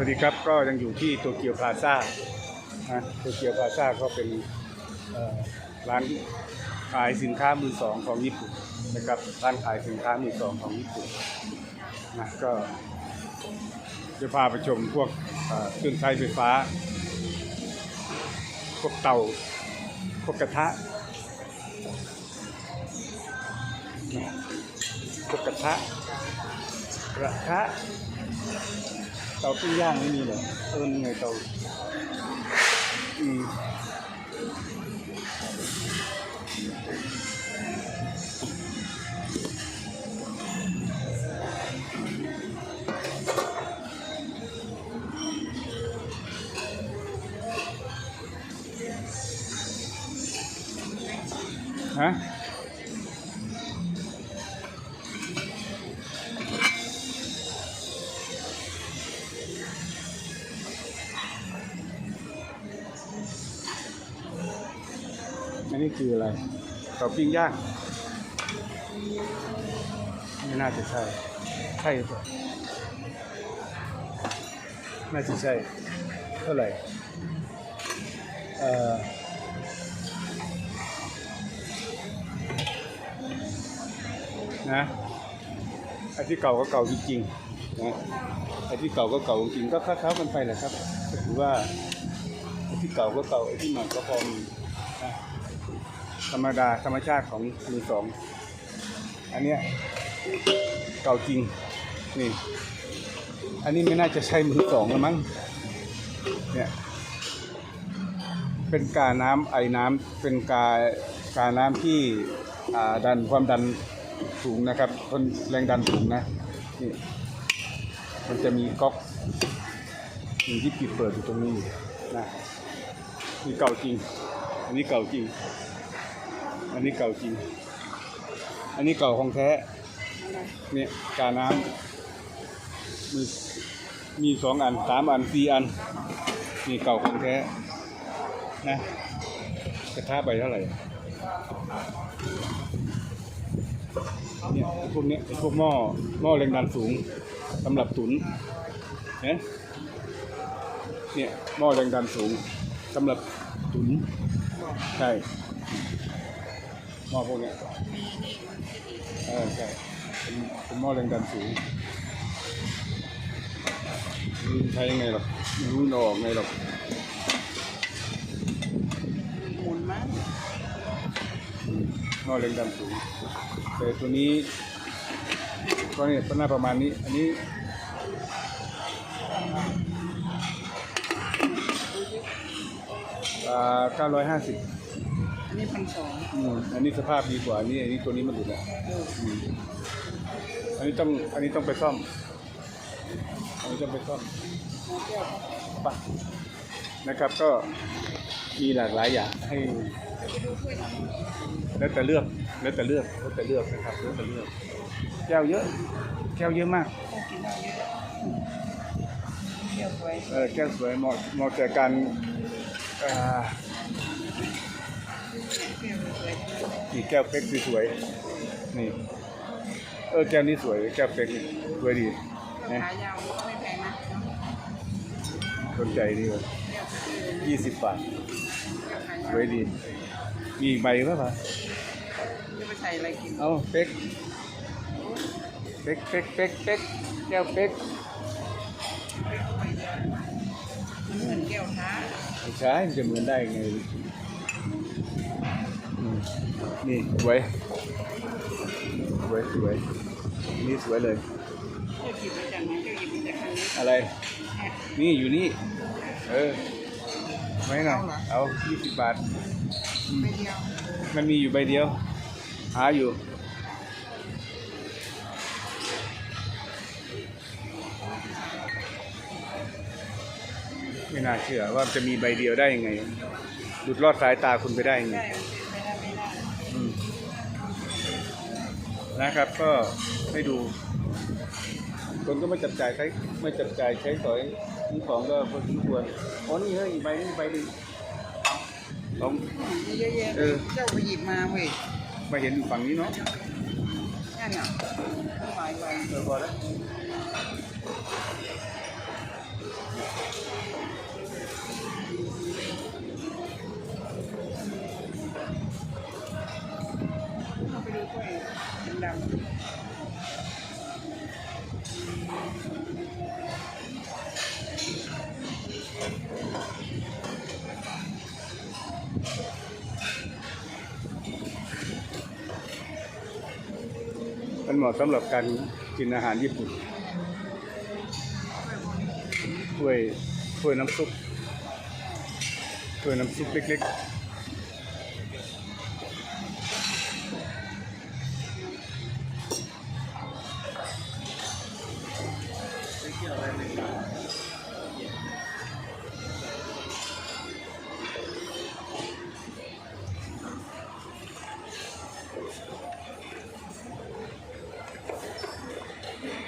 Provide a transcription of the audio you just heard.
วัสดีครับก็ยังอยู่ที่โตเกียวพลาซ่านะโตเกียวพลาซ่าก็เป็นร้านขายสินค้ามือสองของญี่ปุ่นนะครับร้านขายสินค้ามือสองของญี่ปุ่นนะก็จะพาไปชมพวกเอ่อเครื่องใช้ไฟฟ้า พวกเตาพวกกระทะนะพวกกระทะกระทะ เตาปิ้งย่างไม่มีเหรอเออนี่ไงเตาอืมฮะ อันนี้คืออะไรเตาปิ้งย่างไม่น่าจะใช่ใช่หรือเปล่าน่าจะใช่เท่าไหร่เอ่อนะไอ้ที่เก่าก็เก่าจริงๆนะไอ้ที่เก่าก็เก่าจริงก็ค้าๆกันไปแหละครับก็ถือว่าไอ้ที่เก่าก็เก่าไอ้ที่ใหม่ก็พอมี ธรรมดาธรรมชาติของมือสอง อันเนี้ยเก่าจริง นี่ อันนี้ไม่น่าจะใช่มือสองแล้วมั้ง เนี่ย เป็นกาน้ำไอ้น้ำเป็นกากาน้ำที่ดันความดันสูงนะครับทนแรงดันสูงนะนี่มันจะมีก๊อกมีที่ปิดเปิดอยู่ตรงนี้นะนี่เก่าจริง อันนี้เก่าจริง อันนี้เก่าจริง อันนี้เก่าของแท้ เนี่ยกาน้ำมีมีสองอันสามอันสี่อัน นี่เก่าของแท้ นะกระทะไปเท่าไหร่เนี่ยพวกเนี้ยพวกหม้อหม้อแรงดันสูงสำหรับตุนเห็นเนี่ยหม้อแรงดันสูงสำหรับตุนใช่ หม้อพวกเนี้ยเออใช่เป็นเป็นหม้อแรงดันสูงไม่รู้ใช้ยังไงหรอกไม่รู้จะออกไงหรอกหมุนมั้งหม้อแรงดันสูงแต่ตัวนี้ก็เนี่ยก็น่าประมาณนี้ อันนี้อ่าเก้าร้ อยห้าสิบอันนี้พันสองอืมอันนี้สภาพดีกว่าอันนี้อันนี้ตัวนี้มันหลุดแล้วเอออืมอันนี้ต้องอันนี้ต้องไปซ่อม อันนี้ต้องไปซ่อมหัวแก้วปะนะครับก็มีหลากหลายอย่างให้ แล้วแต่เลือกแล้วแต่เลือกแล้วแต่เลือกนะครับแล้วแต่เลือกแก้วเยอะ แก้วเยอะมากต้องกินได้เยอะแก้วสวยเออแก้วสวยเหมาะเหมาะแก่การอ่า แก้วสวยนี่แก้วเป๊กสวยๆนี่ เออแก้วนี้สวยแก้วเป๊กนี่สวยดีแก้วนะขายาวไม่แพงนะสนใจดีเลยแก้วสวยยี่สิบบาทแก้วขายสาววยดีมีอีกใบไหมปะจะไปใส่อะไรกิน เอาเป๊กเป๊กเป๊กเป๊กเป๊กแก้วเป๊กมันเหมือนแก้วท้าไม่ใช่มันจะเหมือนได้ไงอืม นี่สวยสวยสวยนี่สวยเลยเจ้าหยิบมาจากไหนเจ้าหยิบมาจากทางนี้อะไร นี่อยู่นี่ เออไว้หน่อยเอายี่สิบบาท มันมีอยู่ใบเดียว หาอยู่ไม่น่าเชื่อว่าจะมีใบเดียวได้ยังไง หลุดรอดสายตาคุณไปได้ยังไง นะครับ ก็ให้ดู คนก็ไม่จับจ่ายใช้ไม่จับจ่ายใช้สอยนี่ของก็พอสมควรอ๋อนี่เฮ้ยอีกใบนี่ใบหนึงของมีเยอะแยะเออเจ้าไปหยิบมาเว้ยมาเห็นอยู่ฝั่งนี้เนาะนั่นน่ะหลายใบเออพอแล้ว มันเหมาะสำหรับการกินอาหารญี่ปุ่นถ้วยถ้วยน้ำซุปถ้วยน้ำซุปเล็กๆ